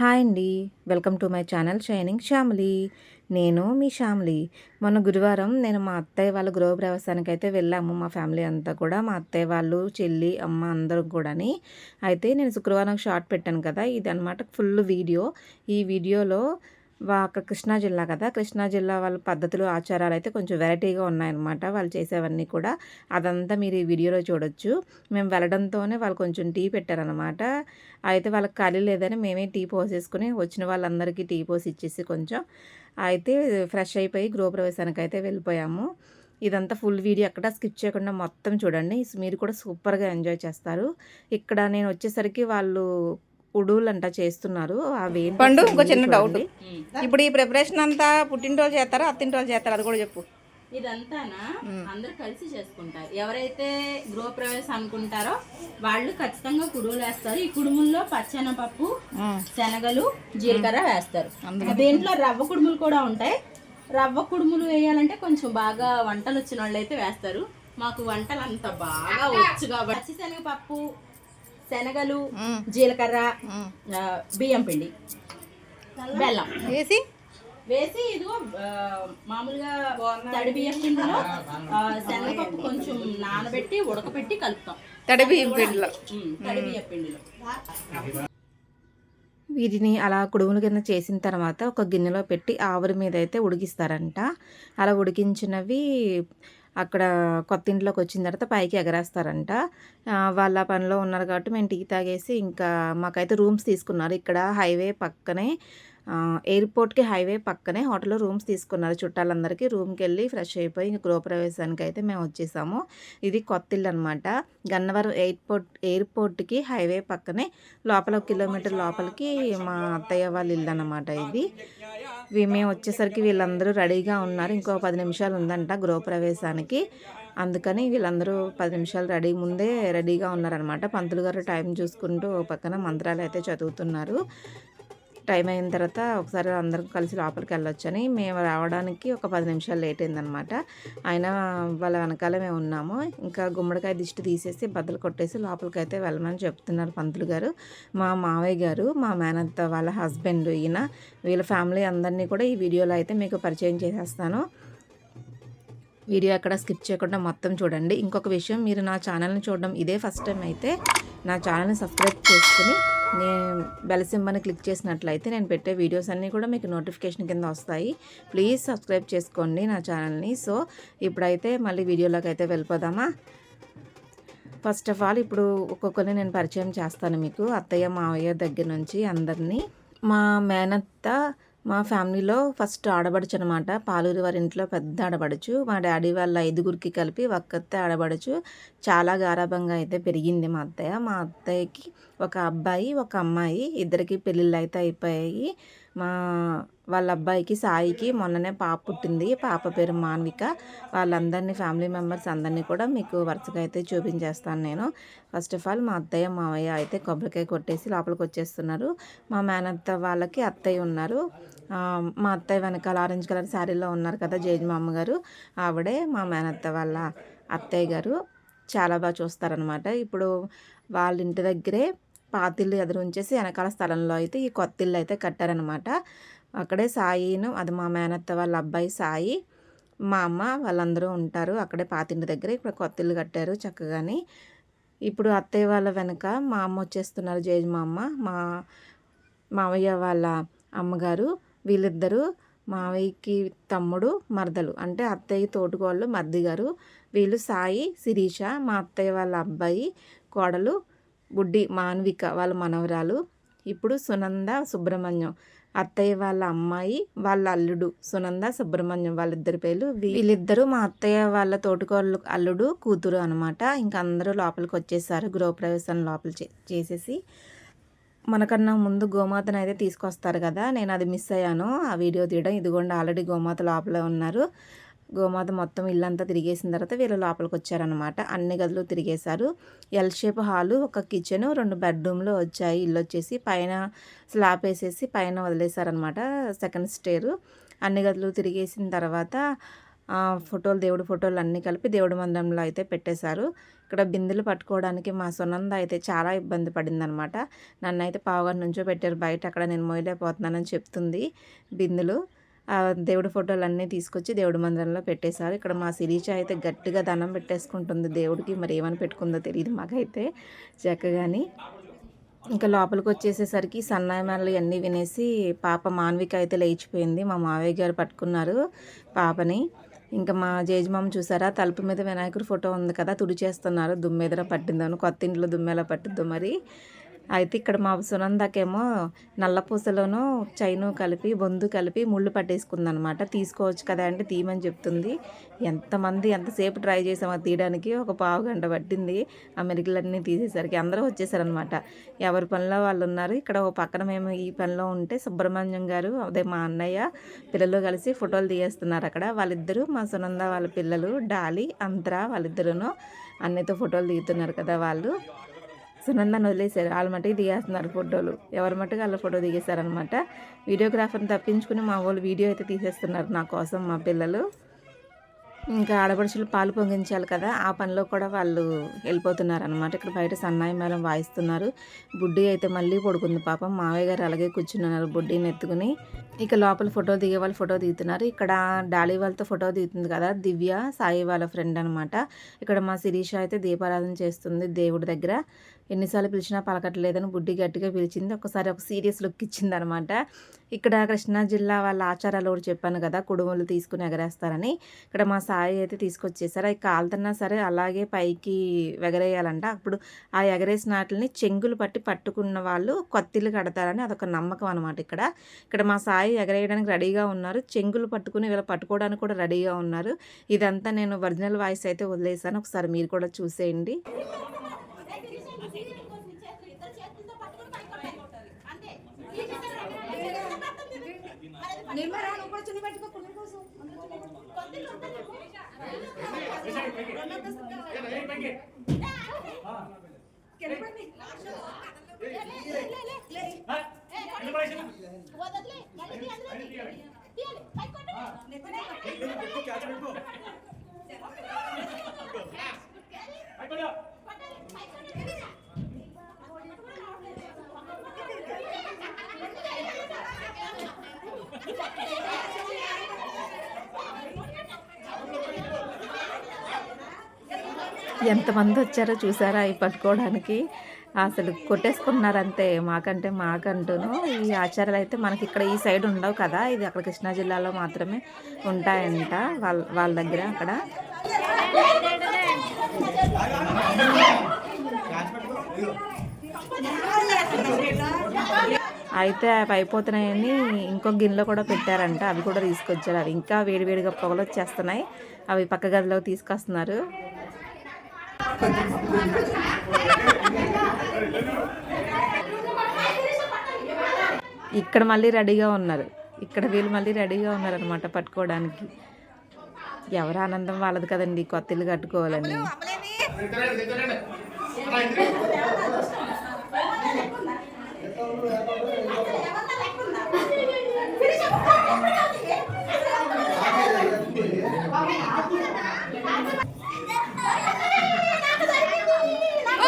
Hi అండి. Welcome to my channel shining Shyamali. నేను మీ శ్యామలి. మొన్న గురువారం నేను మా అత్తయ్య వాళ్ళ గృహ ప్రవేశానికి అయితే వెళ్ళాము. మా ఫ్యామిలీ అంతా కూడా మా అత్తయ్య వాళ్ళు చెల్లి అమ్మ అందరూ కూడాని. అయితే నేను శుక్రవారం షార్ట్ పెట్టాను కదా ఇది అనమాట ఫుల్ వీడియో. ఈ వీడియోలో అక్కడ కృష్ణా జిల్లా కదా. కృష్ణా జిల్లా వాళ్ళ పద్ధతులు ఆచారాలు అయితే కొంచెం వెరైటీగా ఉన్నాయన్నమాట. వాళ్ళు చేసేవన్నీ కూడా అదంతా మీరు ఈ వీడియోలో చూడొచ్చు. మేము వెళ్ళడంతోనే వాళ్ళు కొంచెం టీ పెట్టారనమాట అయితే వాళ్ళకి ఖాళీ లేదని మేమే టీ పోసేసుకుని వచ్చిన వాళ్ళందరికీ టీ పోసి ఇచ్చేసి కొంచెం అయితే ఫ్రెష్ అయిపోయి గృహప్రవేశానికి అయితే వెళ్ళిపోయాము. ఇదంతా ఫుల్ వీడియో అక్కడ స్కిప్ చేయకుండా మొత్తం చూడండి. మీరు కూడా సూపర్గా ఎంజాయ్ చేస్తారు. ఇక్కడ నేను వచ్చేసరికి వాళ్ళు ఉడువులంట చేస్తున్నారు. అవి పండు ఇంకో చిన్న డౌట్. ఇప్పుడు ఈ ప్రిపరేషన్ అంతా పుట్టినరోజు చేస్తారా అత్తింటి చేస్తారా అది కూడా చెప్పు. ఇదంతానా? అందరు కలిసి చేసుకుంటారు. ఎవరైతే గృహప్రవేశం అనుకుంటారో వాళ్ళు ఖచ్చితంగా కుడుములు వేస్తారు. ఈ కుడుముల్లో పచ్చెనపప్పు శనగలు జీలకర్ర వేస్తారు. దీంట్లో రవ్వ కుడుములు కూడా ఉంటాయి. రవ్వ కుడుములు వేయాలంటే కొంచెం బాగా వంటలు వచ్చిన వాళ్ళు అయితే వేస్తారు. మాకు వంటలు అంత బాగా వచ్చు కాబట్టి. పచ్చి శనగపప్పు శనగలు జీలకర్ర బియ్యం పిండి. బెల్లం. వేసి? వేసి ఇదిగో మామూలుగా తడి బియ్యం పిండిలో శనగపప్పు కొంచెం నానబెట్టి ఉడకబెట్టి కలుపుతాం. తడి బియ్యం పిండిలో. తడి బియ్యం పిండిలో. వీటిని అలా కుడుముల కింద చేసిన తర్వాత ఒక గిన్నెలో పెట్టి ఆవిరి మీద అయితే ఉడికిస్తారంట. అలా ఉడికించినవి అక్కడ కొత్త ఇంట్లోకి వచ్చిన తర్వాత పైకి ఎగరేస్తారంట. వాళ్ళ పనిలో ఉన్నారు కాబట్టి మేము టీ తాగేసి ఇంకా మాకైతే రూమ్స్ తీసుకున్నారు. ఇక్కడ హైవే పక్కనే ఎయిర్పోర్ట్కి హైవే పక్కనే హోటల్లో రూమ్స్ తీసుకున్నారు. చుట్టాలందరికీ రూమ్కి వెళ్ళి ఫ్రెష్ అయిపోయి ఇంక గృహప్రవేశానికి అయితే మేము వచ్చేసాము. ఇది కొత్త ఇల్లు అనమాట గన్నవరం ఎయిర్పోర్ట్ ఎయిర్పోర్ట్కి హైవే పక్కనే లోపల ఒక కిలోమీటర్ లోపలికి మా అత్తయ్య వాళ్ళ ఇల్లు అనమాట ఇది. మేము వచ్చేసరికి వీళ్ళందరూ రెడీగా ఉన్నారు. ఇంకో పది నిమిషాలు ఉందంట గృహప్రవేశానికి. అందుకని వీళ్ళందరూ పది నిమిషాలు రెడీ ముందే రెడీగా ఉన్నారనమాట పంతులు గారు టైం చూసుకుంటూ పక్కన మంత్రాలు అయితే చదువుతున్నారు. టైం అయిన తర్వాత ఒకసారి అందరం కలిసి లోపలికి వెళ్ళొచ్చని మేము రావడానికి ఒక పది నిమిషాలు లేట్ అయిందనమాట అయినా వాళ్ళ వెనకాల మేము ఉన్నాము. ఇంకా గుమ్మడికాయ దిష్టి తీసేసి బద్దలు కొట్టేసి లోపలికి అయితే వెళ్ళమని చెప్తున్నారు పంతులు గారు. మా మావయ్య గారు మా మేనత్త వాళ్ళ హస్బెండ్ ఈయన వీళ్ళ ఫ్యామిలీ అందరినీ కూడా ఈ వీడియోలో అయితే మీకు పరిచయం చేసేస్తాను. వీడియో అక్కడ స్కిప్ చేయకుండా మొత్తం చూడండి. ఇంకొక విషయం మీరు నా ఛానల్ని చూడడం ఇదే ఫస్ట్ టైం అయితే నా ఛానల్ని సబ్స్క్రైబ్ చేసుకుని నేను బెల్ సింబల్ని క్లిక్ చేసినట్లయితే నేను పెట్టే వీడియోస్ అన్నీ కూడా మీకు నోటిఫికేషన్ కింద వస్తాయి. ప్లీజ్ సబ్స్క్రైబ్ చేసుకోండి నా ఛానల్ని. సో ఇప్పుడైతే మళ్ళీ వీడియోలోకి అయితే వెళ్ళిపోదామా? ఫస్ట్ ఆఫ్ ఆల్ ఇప్పుడు ఒక్కొక్కరిని నేను పరిచయం చేస్తాను మీకు. అత్తయ్య మావయ్య దగ్గర నుంచి అందరినీ. మా మేనత్త మా ఫ్యామిలీలో ఫస్ట్ ఆడబడుచు అనమాట పాలూరి వారి ఇంట్లో పెద్ద ఆడబడుచు మా డాడీ వాళ్ళ ఐదుగురికి కలిపి ఒక్కతే ఆడబడుచు చాలా గారాభంగా అయితే పెరిగింది మా అత్తయ్య. మా అత్తయ్యకి ఒక అబ్బాయి ఒక అమ్మాయి. ఇద్దరికి పెళ్ళిళ్ళు అయితే అయిపోయాయి. మా వాళ్ళ అబ్బాయికి సాయికి మొన్ననే పాప పుట్టింది. పాప పేరు మాన్విక. వాళ్ళందరినీ ఫ్యామిలీ మెంబర్స్ అందరినీ కూడా మీకు వరుసగా అయితే చూపించేస్తాను నేను. ఫస్ట్ ఆఫ్ ఆల్ మా అత్తయ్య మావయ్య అయితే కొబ్బరికాయ కొట్టేసి లోపలికి వచ్చేస్తున్నారు. మా మేనత్త వాళ్ళకి అత్తయ్య ఉన్నారు. మా అత్తయ్య వెనకాల ఆరెంజ్ కలర్ శారీలో ఉన్నారు కదా జేజ్ మా అమ్మగారు ఆవిడే మా మేనత్త వాళ్ళ అత్తయ్య గారు. చాలా బాగా చూస్తారనమాట ఇప్పుడు వాళ్ళ ఇంటి దగ్గరే పాతిల్లు ఎదురు ఉంచేసి వెనకాల స్థలంలో అయితే ఈ కొత్త ఇల్లు అయితే కట్టారనమాట. అక్కడే సాయిను అది మా మేనత్త వాళ్ళ అబ్బాయి సాయి మా అమ్మ వాళ్ళందరూ ఉంటారు. అక్కడే పాతింటి దగ్గర ఇప్పుడు కొత్త ఇల్లు కట్టారు చక్కగాని. ఇప్పుడు అత్తయ్య వాళ్ళ వెనక మా అమ్మ వచ్చేస్తున్నారు జేజ్ మా అమ్మ. మా మావయ్య వాళ్ళ అమ్మగారు వీళ్ళిద్దరూ మావయ్యకి తమ్ముడు మరదలు. అంటే అత్తయ్య తోటుకోళ్ళు మర్ది గారు. వీళ్ళు సాయి శిరీష మా అత్తయ్య వాళ్ళ అబ్బాయి కోడలు బుడ్డి మాన్విక వాళ్ళ మనవరాలు. ఇప్పుడు సునంద సుబ్రహ్మణ్యం. అత్తయ్య వాళ్ళ అమ్మాయి వాళ్ళ అల్లుడు సునంద సుబ్రహ్మణ్యం వాళ్ళిద్దరి పేర్లు. వీళ్ళిద్దరూ మా అత్తయ్య వాళ్ళ తోటికోళ్ళు అల్లుడు కూతురు అనమాట ఇంకా అందరూ లోపలికి వచ్చేసారు గృహప్రవేశం లోపల చే- చేసేసి. మనకన్నా ముందు గోమాతను అయితే తీసుకొస్తారు కదా నేను అది మిస్ అయ్యాను. ఆ వీడియో తీయడం ఇదిగోండి ఆల్రెడీ గోమాత లోపలే ఉన్నారు. గోమాత మొత్తం ఇల్లంతా తిరిగేసిన తర్వాత వీళ్ళు లోపలికి వచ్చారనమాట అన్ని గదులు తిరిగేశారు. ఎల్ షేప్ హాలు ఒక కిచెన్ రెండు బెడ్రూమ్లు వచ్చాయి. ఇల్లు వచ్చేసి పైన స్లాబ్ వేసేసి పైన వదిలేశారనమాట సెకండ్ స్టేరు అన్ని గదులు తిరిగేసిన తర్వాత ఫోటోలు దేవుడి ఫోటోలు అన్నీ కలిపి దేవుడి మందిరంలో అయితే పెట్టేశారు. ఇక్కడ బిందెలు పట్టుకోవడానికి మా సునంద అయితే చాలా ఇబ్బంది పడిందనమాట నన్ను అయితే పావుగంట నుంచో పెట్టారు. బయట అక్కడ నేను మొయ్యలేకపోతున్నానని చెప్తుంది బిందెలు. దేవుడి ఫోటోలు అన్నీ తీసుకొచ్చి దేవుడి మందిరంలో పెట్టేశారు. ఇక్కడ మా శిరీష అయితే గట్టిగా దండం పెట్టేసుకుంటుంది దేవుడికి. మరి ఏమని పెట్టుకుందో తెలియదు మాకైతే చక్కగాని. ఇంకా లోపలికి వచ్చేసేసరికి సన్నాయిమాలు అన్నీ వినేసి పాప మాన్విక అయితే లేచిపోయింది. మా మావయ్య గారు పట్టుకున్నారు పాపని. ఇంకా మా జేజమామ చూసారా? తలుపు మీద వినాయకుడి ఫోటో ఉంది కదా తుడిచేస్తున్నారు. దుమ్మెదర పట్టిందని కొత్త ఇంట్లో దుమ్మెలా పట్టిద్దు మరి. అయితే ఇక్కడ మా సునందకేమో నల్లపూసలోను చైను కలిపి బొందు కలిపి ముళ్ళు పట్టేసుకుందనమాట. తీసుకోవచ్చు కదా అంటే తీయమని చెప్తుంది. ఎంతమంది ఎంతసేపు ట్రై చేసామో తీయడానికి ఒక పావు గంట పట్టింది. ఆ మెరుగులన్నీ తీసేసరికి అందరూ వచ్చేసారనమాట. ఎవరి పనిలో వాళ్ళు ఉన్నారు? ఇక్కడ ఒక పక్కన మేము ఈ పనిలో ఉంటే సుబ్రహ్మణ్యం గారు అదే మా అన్నయ్య పిల్లలు కలిసి ఫోటోలు తీయేస్తున్నారు అక్కడ. వాళ్ళిద్దరూ మా సునంద వాళ్ళ పిల్లలు డాలి అంతరా వాళ్ళిద్దరూను అన్నయ్యతో ఫోటోలు దిగుతున్నారు కదా వాళ్ళు. సునందాన్ని వదిలేశారు. వాళ్ళ మట్టుకు దిగేస్తున్నారు ఫోటోలు. ఎవరి మట్టుకు వాళ్ళ ఫోటో దిగేశారనమాట వీడియోగ్రాఫర్ని తప్పించుకుని మా వాళ్ళు వీడియో అయితే తీసేస్తున్నారు నా కోసం మా పిల్లలు. ఇంకా ఆడపడుచులు పాలు పొంగించాలి కదా ఆ పనిలో కూడా వాళ్ళు వెళ్ళిపోతున్నారు అనమాట ఇక్కడ బయట సన్నాయి మేళం వాయిస్తున్నారు. బుడ్డి అయితే మళ్ళీ పడుకుంది పాపం. మావయ్య గారు అలాగే కూర్చున్నారు బుడ్డిని ఎత్తుకుని. ఇక లోపల ఫోటో దిగే వాళ్ళు ఫోటో దిగుతున్నారు. ఇక్కడ డాలీ వాళ్ళతో ఫోటో దిగుతుంది కదా దివ్య సాయి వాళ్ళ ఫ్రెండ్ అనమాట ఇక్కడ మా శిరీష అయితే దీపారాధన చేస్తుంది దేవుడి దగ్గర. ఎన్నిసార్లు పిలిచినా పలకట్లేదని బుడ్డి గట్టిగా పిలిచింది. ఒకసారి ఒక సీరియస్ లుక్ ఇచ్చింది అనమాట ఇక్కడ కృష్ణా జిల్లా వాళ్ళ ఆచారాలు కూడా చెప్పాను కదా కుడుములు తీసుకుని ఎగరేస్తారని. ఇక్కడ మా సాయి అయితే తీసుకొచ్చేసారు. అవి కాలుతున్నా సరే అలాగే పైకి ఎగరేయాలంట అప్పుడు ఆ ఎగరేసిన వాటిని చెంగులు పట్టి పట్టుకున్న వాళ్ళు కొత్తిల్లు కడతారని అదొక నమ్మకం అనమాట ఇక్కడ. ఇక్కడ మా సాయి ఎగరేయడానికి రెడీగా ఉన్నారు. చెంగులు పట్టుకుని వీళ్ళు పట్టుకోవడానికి కూడా రెడీగా ఉన్నారు. ఇదంతా నేను ఒరిజినల్ వాయిస్ అయితే వదిలేసాను ఒకసారి మీరు కూడా చూసేయండి. నిర్మరా నువ్వు కూడా చున్నీ పెట్టుకో కుండల కోసం నిలబడి ఎంతమంది వచ్చారో చూసారా అవి పట్టుకోవడానికి? అసలు కొట్టేసుకున్నారంతే మాకంటే మాకంటూను. ఈ ఆచారాలు అయితే మనకి ఇక్కడ ఈ సైడ్ ఉండవు కదా. ఇది అక్కడ కృష్ణా జిల్లాలో మాత్రమే ఉంటాయంట వాళ్ళ వాళ్ళ దగ్గర అక్కడ. అయితే అవి అయిపోతున్నాయని ఇంకో గిన్నెలో కూడా పెట్టారంట. అవి కూడా తీసుకొచ్చారు. అవి ఇంకా వేడివేడిగా పొగలు వచ్చేస్తున్నాయి. అవి పక్క గదిలోకి తీసుకొస్తున్నారు. ఇక్కడ మళ్ళీ రెడీగా ఉన్నారు. ఇక్కడ వీళ్ళు మళ్ళీ రెడీగా ఉన్నారనమాట పట్టుకోవడానికి. ఎవరు ఆనందం వాళ్ళది కదండి కొత్త ఇల్లు కట్టుకోవాలని.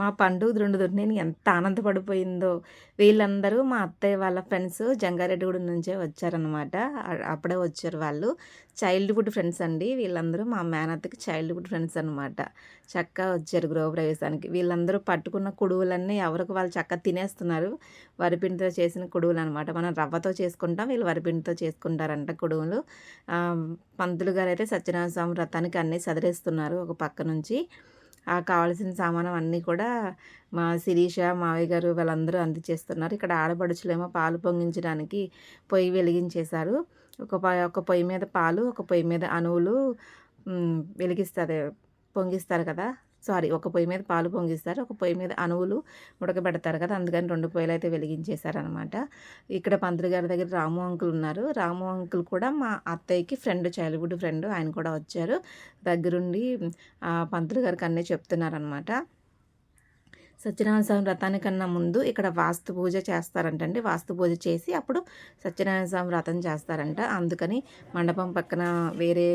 మా పండుగ రెండు నేను ఎంత ఆనందపడిపోయిందో. వీళ్ళందరూ మా అత్తయ్య వాళ్ళ ఫ్రెండ్స్ జంగారెడ్డిగూడెం నుంచే వచ్చారనమాట అప్పుడే వచ్చారు వాళ్ళు. చైల్డ్హుడ్ ఫ్రెండ్స్ అండి. వీళ్ళందరూ మా మేనత్తకి చైల్డ్హుడ్ ఫ్రెండ్స్ అనమాట చక్కగా వచ్చారు గృహప్రవేశానికి. వీళ్ళందరూ పట్టుకున్న కుడువులన్నీ ఎవరికి వాళ్ళు చక్కగా తినేస్తున్నారు. వరిపిండితో చేసిన కుడువులు అనమాట మనం రవ్వతో చేసుకుంటాం వీళ్ళు వరిపిండితో చేసుకుంటారంట కుడువులు. పంతులు గారు అయితే సత్యనారాయణ స్వామి వ్రతానికి అన్నీ సదిరేస్తున్నారు ఒక పక్క నుంచి. కావాల్సిన సామానం అన్నీ కూడా మా శిరీష మావయ్య గారు వాళ్ళందరూ అందిచేస్తున్నారు. ఇక్కడ ఆడపడుచులేమో పాలు పొంగించడానికి పొయ్యి వెలిగించేశారు. ఒక ప- ఒక పొయ్యి మీద పాలు ఒక పొయ్యి మీద అణువులు వెలిగిస్తారు పొంగిస్తారు కదా. సారీ ఒక పొయ్యి మీద పాలు పొంగిస్తారు ఒక పొయ్యి మీద అణువులు ఉడకబెడతారు కదా అందుకని రెండు పొయ్యిలు అయితే వెలిగించేశారనమాట ఇక్కడ పంతులు గారి దగ్గర రాము అంకుల్ ఉన్నారు. రాము అంకుల్ కూడా మా అత్తయ్యకి ఫ్రెండ్ చైల్డ్హుడ్ ఫ్రెండ్ ఆయన కూడా వచ్చారు. దగ్గరుండి పంతులు గారికి అన్నీ చెప్తున్నారనమాట సత్యనారాయణ స్వామి వ్రతానికన్నా ముందు ఇక్కడ వాస్తు పూజ చేస్తారంటండి. వాస్తు పూజ చేసి అప్పుడు సత్యనారాయణ స్వామి వ్రతం చేస్తారంట. అందుకని మండపం పక్కన వేరే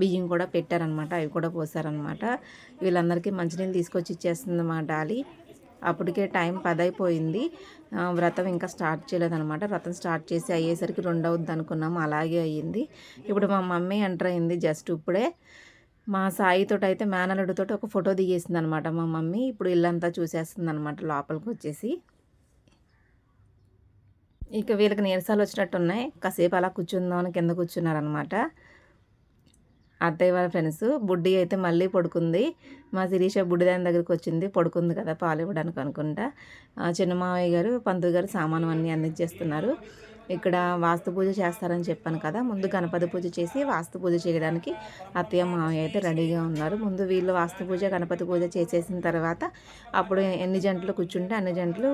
బియ్యం కూడా పెట్టారనమాట. అవి కూడా పోసారనమాట. వీళ్ళందరికీ మంచినీళ్ళు తీసుకొచ్చి ఇచ్చేస్తుంది మా డాలి అప్పటికే టైం పదైపోయింది. వ్రతం ఇంకా స్టార్ట్ చేయలేదనమాట. వ్రతం స్టార్ట్ చేసి అయ్యేసరికి రెండు అవుద్ది అనుకున్నాము అలాగే అయ్యింది. ఇప్పుడు మా మమ్మీ ఎంటర్ అయింది జస్ట్ ఇప్పుడే. మా సాయితో అయితే మేనలుడితో ఒక ఫోటో దిగేసింది అనమాట మా మమ్మీ. ఇప్పుడు ఇల్లంతా చూసేస్తుంది అనమాట లోపలికి వచ్చేసి ఇక వీళ్ళకి నీరసాలు వచ్చినట్టు ఉన్నాయి కాసేపు అలా కూర్చుందామని కింద కూర్చున్నారనమాట. అత్తయ్య వాళ్ళ ఫ్రెండ్స్ బుడ్డి అయితే మళ్ళీ పడుకుంది. మా శిరీష బుడ్డి దాని దగ్గరికి వచ్చింది. పడుకుంది కదా పాలు ఇవ్వడానికి అనుకుంటా. చిన్న మావయ్య గారు పంతులు గారు సామాను అన్నీ అందించేస్తున్నారు. ఇక్కడ వాస్తు పూజ చేస్తారని చెప్పాను కదా. ముందు గణపతి పూజ చేసి వాస్తు పూజ చేయడానికి అత్తయ్య మావయ్య అయితే రెడీగా ఉన్నారు. ముందు వీళ్ళు వాస్తు పూజ గణపతి పూజ చేసేసిన తర్వాత అప్పుడు ఎన్ని జంటలు కూర్చుంటే అన్ని జంటలు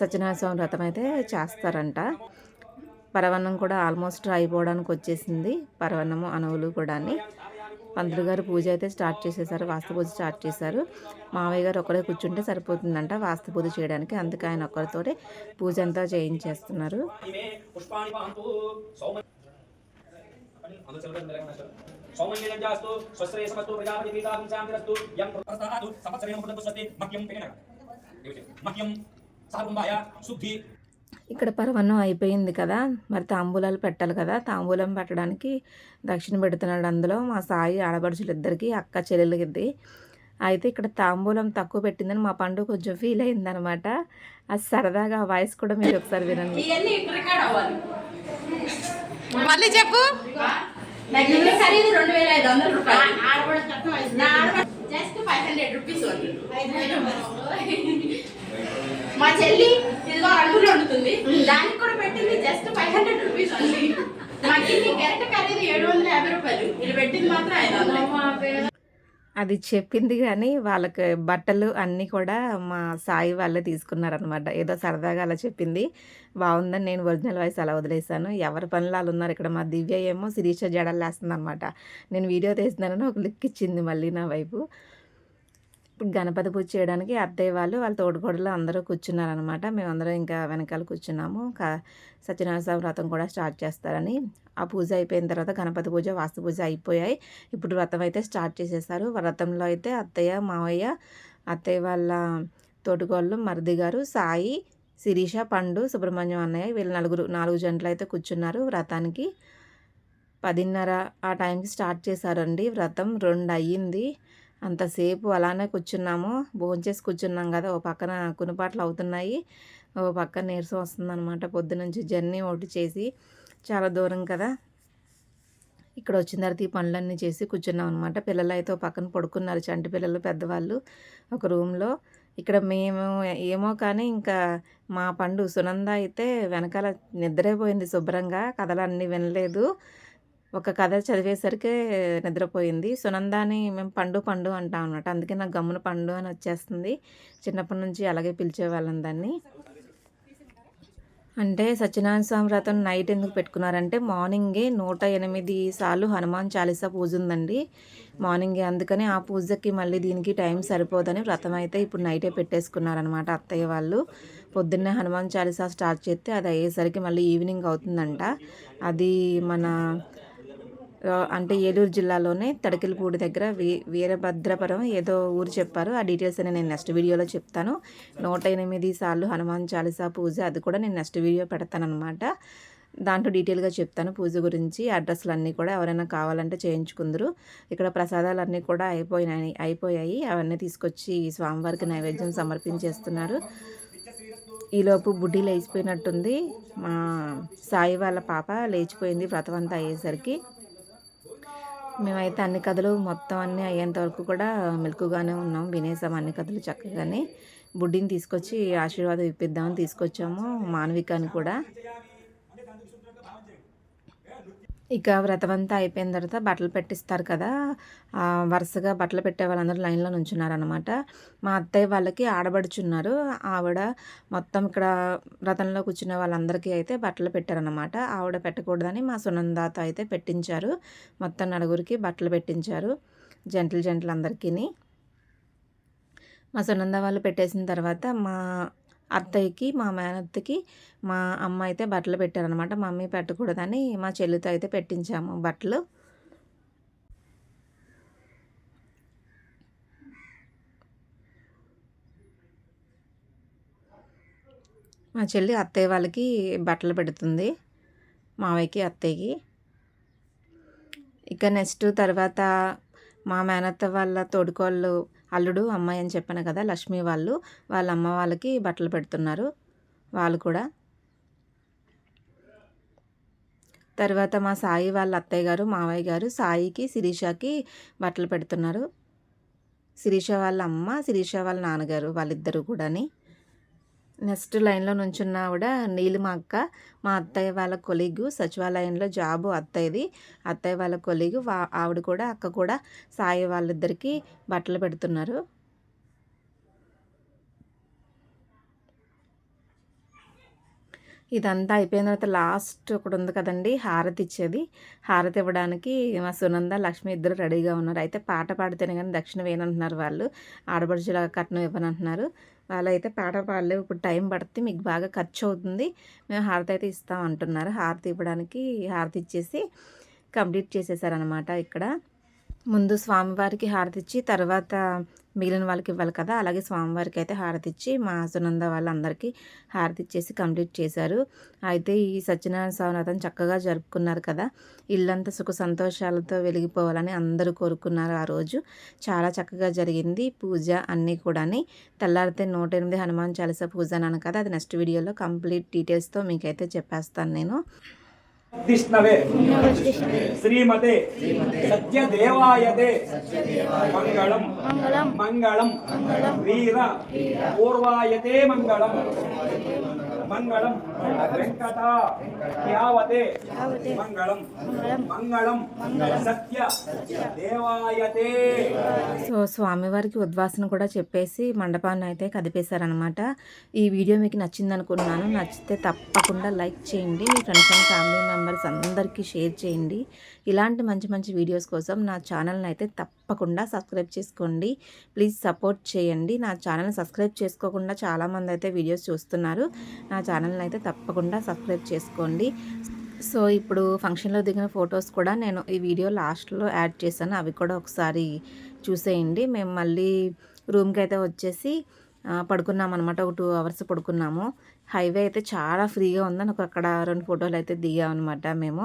సత్యనారాయణ స్వామి వ్రతం అయితే చేస్తారంట. పరవన్నం కూడా ఆల్మోస్ట్ అయిపోవడానికి వచ్చేసింది. పరవన్నము అనవులు కూడా పంతులు గారు పూజ అయితే స్టార్ట్ చేసేసారు వాస్తు పూజ స్టార్ట్ చేశారు. మావయ్య గారు ఒకరే కూర్చుంటే సరిపోతుందంట వాస్తు పూజ చేయడానికి. అందుకే ఆయన ఒక్కరితోటే పూజ అంతా చేయించేస్తున్నారు. మహ్యం శుద్ధి ఇక్కడ పరవన్నం అయిపోయింది కదా. మరి తాంబూలాలు పెట్టాలి కదా. తాంబూలం పెట్టడానికి దక్షిణ పెడుతున్నాడు అందులో. మా సాయి ఆడపడుచులు ఇద్దరికి అక్క చెల్లెలకి అయితే ఇక్కడ తాంబూలం తక్కువ పెట్టిందని మా పండు కొంచెం ఫీల్ అయిందనమాట. అది సరదాగా ఆ వాయిస్ కూడా మీరు ఒకసారి వినండి. మళ్ళీ చెప్పు. రూపాయలు. మా చెల్లి ఇదిగో అడుగులు వండుతుంది. దానికి కూడా పెట్టింది just five hundred rupees only మా గిన్నె గరిట ఖరీదు ఏడు వందల యాభై రూపాయలు. ఇది పెట్టింది మాత్రం ఐదు వందలు. అది చెప్పింది కానీ వాళ్ళకి బట్టలు అన్నీ కూడా మా సాయి వాళ్ళే తీసుకున్నారనమాట ఏదో సరదాగా అలా చెప్పింది. బాగుందని నేను ఒరిజినల్ వాయిస్ అలా వదిలేశాను. ఎవరి పనులు వాళ్ళు ఉన్నారు ఇక్కడ మా దివ్య ఏమో శిరీష జడలు వేస్తుంది అనమాట నేను వీడియో తీస్తున్నానని ఒక లిక్ ఇచ్చింది మళ్ళీ నా వైపు. ఇప్పుడు గణపతి పూజ చేయడానికి అత్తయ్య వాళ్ళు వాళ్ళ తోడుకోడలు అందరూ కూర్చున్నారనమాట మేమందరం ఇంకా వెనకాల కూర్చున్నాము. కా సత్యనారాయణ వ్రతం కూడా స్టార్ట్ చేస్తారని. ఆ పూజ అయిపోయిన తర్వాత గణపతి పూజ వాస్తు పూజ అయిపోయాయి. ఇప్పుడు వ్రతం అయితే స్టార్ట్ చేసేసారు. వ్రతంలో అయితే అత్తయ్య మావయ్య అత్తయ్య వాళ్ళ తోటికోళ్ళు మరిది గారు సాయి శిరీష పండు సుబ్రహ్మణ్యం అన్నయ్య వీళ్ళు నలుగురు నాలుగు జంటలు అయితే కూర్చున్నారు వ్రతానికి. పదిన్నర ఆ టైంకి స్టార్ట్ చేశారండి వ్రతం. రెండు అయ్యింది అంతసేపు అలానే కూర్చున్నాము. భోంచేసి కూర్చున్నాం కదా ఓ పక్కన కునిపాట్లు అవుతున్నాయి. ఓ పక్కన నీరసం వస్తుందన్నమాట. పొద్దునుంచి జర్నీ ఒకటి చేసి చాలా దూరం కదా. ఇక్కడ వచ్చిన తర్వాత ఈ పనులన్నీ చేసి కూర్చున్నాం అనమాట పిల్లలు అయితే పక్కన పడుకున్నారు. చంటి పిల్లలు పెద్దవాళ్ళు ఒక రూమ్లో. ఇక్కడ మేము ఏమో కానీ ఇంకా మా పండు సునంద అయితే వెనకాల నిద్రైపోయింది శుభ్రంగా. కథలన్నీ వినలేదు. ఒక కథ చదివేసరికి నిద్రపోయింది. సునందాని మేము పండు పండు అంటాం అనమాట అందుకే నాకు గమ్మున పండు అని వచ్చేస్తుంది. చిన్నప్పటి నుంచి అలాగే పిలిచేవాళ్ళం దాన్ని. అంటే సత్యనారాయణ స్వామి వ్రతం నైట్ ఎందుకు పెట్టుకున్నారంటే మార్నింగే నూట ఎనిమిది సార్లు హనుమాన్ చాలీసా పూజ ఉందండి. మార్నింగే అందుకని ఆ పూజకి మళ్ళీ దీనికి టైం సరిపోదని వ్రతం అయితే ఇప్పుడు నైటే పెట్టేసుకున్నారనమాట అత్తయ్య వాళ్ళు. పొద్దున్నే హనుమాన్ చాలీసా స్టార్ట్ చేస్తే అది అయ్యేసరికి మళ్ళీ ఈవినింగ్ అవుతుందంట. అది మన అంటే ఏలూరు జిల్లాలోనే తడకిలపూడి దగ్గర వీ వీరభద్రపురం ఏదో ఊరు చెప్పారు. ఆ డీటెయిల్స్ అని నేను నెక్స్ట్ వీడియోలో చెప్తాను. నూట ఎనిమిది సార్లు హనుమాన్ చాలీసా పూజ అది కూడా నేను నెక్స్ట్ వీడియో పెడతానమాట దాంట్లో డీటెయిల్గా చెప్తాను పూజ గురించి అడ్రస్లు అన్నీ కూడా ఎవరైనా కావాలంటే చేయించుకుందరు. ఇక్కడ ప్రసాదాలు అన్నీ కూడా అయిపోయినాయి అయిపోయాయి. అవన్నీ తీసుకొచ్చి స్వామివారికి నైవేద్యం సమర్పించేస్తున్నారు. ఈలోపు బుడ్డి లేచిపోయినట్టుంది. మా సాయి వాళ్ళ పాప లేచిపోయింది వ్రతం అంతా అయ్యేసరికి. మేమైతే అన్ని కథలు మొత్తం అన్నీ అయ్యేంత వరకు కూడా మెలకుగానే ఉన్నాం. వినేసాం అన్ని కథలు చక్కగానే. బుడ్డిని తీసుకొచ్చి ఆశీర్వాదం ఇప్పిద్దామని తీసుకొచ్చాము. మానవికాని కూడా. ఇక వ్రతమంతా అయిపోయిన తర్వాత బట్టలు పెట్టిస్తారు కదా. వరుసగా బట్టలు పెట్టే వాళ్ళందరూ లైన్లో నుంచున్నారనమాట మా అత్తయ్య వాళ్ళకి ఆడబడుచున్నారు. ఆవిడ మొత్తం ఇక్కడ వ్రతంలో కూర్చున్న వాళ్ళందరికీ అయితే బట్టలు పెట్టారనమాట ఆవిడ పెట్టకూడదని మా సునందాత అయితే పెట్టించారు. మొత్తం నలుగురికి బట్టలు పెట్టించారు. జంటలు జంటలు అందరికీ మా సునంద వాళ్ళు పెట్టేసిన తర్వాత మా అత్తయ్యకి మా మేనత్తకి మా అమ్మ అయితే బట్టలు పెట్టారనమాట మమ్మీ పెట్టకూడదని మా చెల్లితో అయితే పెట్టించాము బట్టలు. మా చెల్లి అత్తయ్య వాళ్ళకి బట్టలు పెడుతుంది. మావయ్యకి అత్తయ్యకి. ఇక నెక్స్ట్ తర్వాత మా మేనత్త వాళ్ళ తోడుకోళ్ళు అల్లుడు అమ్మాయి అని చెప్పాను కదా లక్ష్మి వాళ్ళు వాళ్ళ అమ్మ వాళ్ళకి బట్టలు పెడుతున్నారు. వాళ్ళు కూడా. తర్వాత మా సాయి వాళ్ళ అత్తయ్య గారు మావయ్య గారు సాయికి శిరీషకి బట్టలు పెడుతున్నారు. శిరీష వాళ్ళ అమ్మ శిరీష వాళ్ళ నాన్నగారు వాళ్ళిద్దరూ కూడాని. నెక్స్ట్ లైన్లో నుంచున్న ఆవిడ నీలిమ అక్క మా అత్తయ్య వాళ్ళ కొలీగు సచివాలయంలో జాబు అత్తయ్యది. అత్తయ్య వాళ్ళ కొలీగు వా ఆవిడ కూడా అక్క కూడా సాయి వాళ్ళిద్దరికీ బట్టలు పెడుతున్నారు. ఇదంతా అయిపోయిన తర్వాత లాస్ట్ ఒకటి ఉంది కదండి హారతి ఇచ్చేది. హారతి ఇవ్వడానికి మా సునంద లక్ష్మి ఇద్దరు రెడీగా ఉన్నారు. అయితే పాట పాడితేనే కానీ దక్షిణ వేయనంటున్నారు వాళ్ళు. ఆడపడుచుల కట్నం ఇవ్వనంటున్నారు. వాళ్ళు అయితే పేట పాడలేవు ఇప్పుడు టైం పడితే మీకు బాగా ఖర్చు అవుతుంది మేము హారతి అయితే ఇస్తాం అంటున్నారు. హారతి ఇవ్వడానికి హారతి ఇచ్చేసి కంప్లీట్ చేసేసారనమాట ఇక్కడ. ముందు స్వామివారికి హారతి ఇచ్చి తర్వాత మిగిలిన వాళ్ళకి ఇవ్వాలి కదా అలాగే స్వామివారికి అయితే హారతి ఇచ్చి మా సునంద వాళ్ళందరికీ హారతి ఇచ్చేసి కంప్లీట్ చేశారు. అయితే ఈ సత్యనారాయణ స్వామినాథం చక్కగా జరుపుకున్నారు కదా ఇల్లంతా సుఖ సంతోషాలతో వెలిగిపోవాలని అందరూ కోరుకున్నారు ఆ రోజు. చాలా చక్కగా జరిగింది పూజ అన్నీ కూడాని. తెల్లారితే నూట ఎనిమిది హనుమాన్ చాలీసా పూజ అన్నాను కదా అది నెక్స్ట్ వీడియోలో కంప్లీట్ డీటెయిల్స్తో మీకైతే చెప్పేస్తాను నేను. విష్ణవే శ్రీమతే. సత్యదేవాయతే. మంగళం. మంగళం. వీర. పూర్వాయతే మంగళం. మంగళం. వెంకట. యావతే. మంగళం. మంగళం. సత్య. దేవాయతే. సో స్వామివారికి ఉద్వాసన కూడా చెప్పేసి మండపాన్ని అయితే కదిపేశారనమాట ఈ వీడియో మీకు నచ్చింది అనుకున్నాను నచ్చితే తప్పకుండా లైక్ చేయండి. మీ ఫ్రెండ్స్ అండ్ ఫ్యామిలీ మెంబర్స్ అందరికీ షేర్ చేయండి. ఇలాంటి మంచి మంచి వీడియోస్ కోసం నా ఛానల్ని అయితే తప్పకుండా సబ్స్క్రైబ్ చేసుకోండి. ప్లీజ్ సపోర్ట్ చేయండి. నా ఛానల్ని సబ్స్క్రైబ్ చేసుకోకుండా చాలామంది అయితే వీడియోస్ చూస్తున్నారు. నా ఛానల్ని అయితే తప్పకుండా సబ్స్క్రైబ్ చేసుకోండి. సో ఇప్పుడు ఫంక్షన్లో దిగిన ఫొటోస్ కూడా నేను ఈ వీడియో లాస్ట్లో యాడ్ చేశాను. అవి కూడా ఒకసారి చూసేయండి. మేము మళ్ళీ రూమ్కి అయితే వచ్చేసి పడుకున్నాం అనమాట ఒక టూ అవర్స్ పడుకున్నాము. హైవే అయితే చాలా ఫ్రీగా ఉందని ఒక అక్కడ రెండు ఫోటోలు అయితే దిగామన్నమాట మేము.